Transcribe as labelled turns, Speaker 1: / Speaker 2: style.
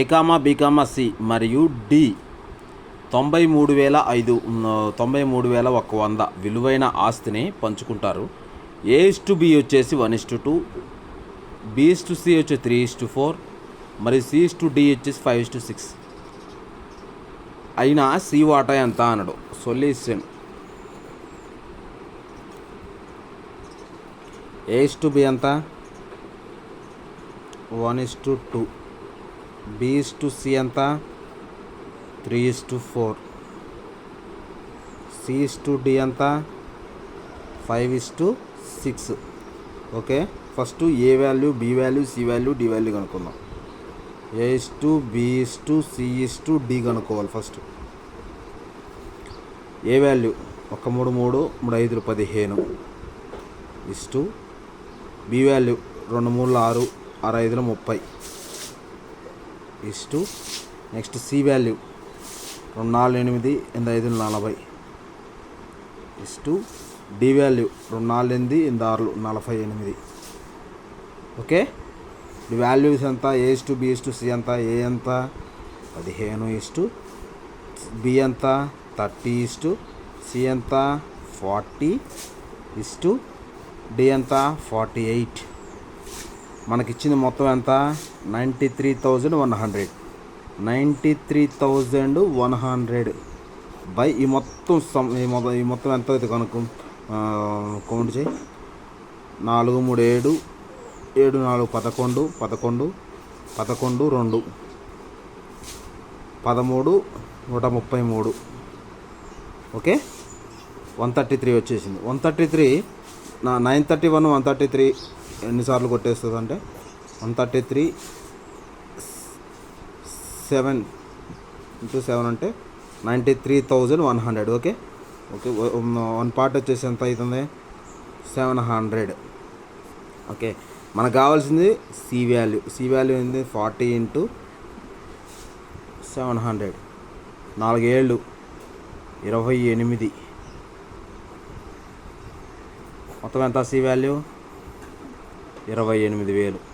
Speaker 1: ఏకామా బీకామా C మరియు D తొంభై మూడు వేల ఐదు తొంభై మూడు వేల ఒక వంద విలువైన ఆస్తిని పంచుకుంటారు. ఏ టు బి వచ్చేసి one is to two B to C వచ్చి త్రీ ఇస్ టు ఫోర్ మరియు సి టు డి వచ్చేసి ఫైవ్ ఇస్ టు సిక్స్. అయినా సి వాటా ఎంత అనడు? సొల్యూషన్. ఏ టు బి ఎంత? One is to two. B is to C ఎంత? Three is to four C is to D ఎంత? Five is to six okay first A value B value C value D value కనుక్కుందాం. A is to B is to C is to D కనుక్కోవాలి first A value ఒక మూడు మూడు మూడు ఐదులు పదిహేను is to B value రెండు మూడు ఆరు ఆరు ఐదులు ముప్పై. Is to next C value రెండు నాలుగు ఎనిమిది ఎనిమిది ఐదు నలభై. ఇస్ టు డి వాల్యూ రెండు నాలుగు ఎనిమిది ఎనిమిది ఆరులు నలభై ఎనిమిది. ఓకే ది వాల్యూస్ ఎంత? A to B is to C ఎంత? ఏ ఎంత? పదిహేను ఇస్ టు బి ఎంత? థర్టీ ఇస్టు సి ఎంత? ఫార్టీ ఇస్ టు డి ఎంత? Forty eight. మనకిచ్చింది మొత్తం ఎంత? Ninety three thousand one hundred. Ninety three thousand one hundred by ఈ మొత్తం సమ్ ఈ మొత్తం ఈ మొత్తం ఎంత అయితే కనుక్కు? కౌంట్ చేయి. నాలుగు మూడు ఏడు ఏడు నాలుగు పదకొండు పదకొండు పదకొండు రెండు. పదమూడు నూట ముప్పై మూడు. ఓకే? వన్ థర్టీ త్రీ వచ్చేసింది. వన్ థర్టీ త్రీ నా nine thirty one one thirty three. ఎన్నిసార్లు కొట్టేస్తుంది అంటే one thirty three seven into seven అంటే ninety three thousand one hundred okay? Okay one part వచ్చేసి ఎంత అవుతుంది? Seven hundred. ఓకే మనకు కావాల్సింది సి వాల్యూ. సి వాల్యూ ఏంది? Forty into seven hundred. నాలుగేళ్ళు ఇరవై ఎనిమిది. మొత్తం ఎంత సి వాల్యూ? ఇరవై ఎనిమిది వేలు.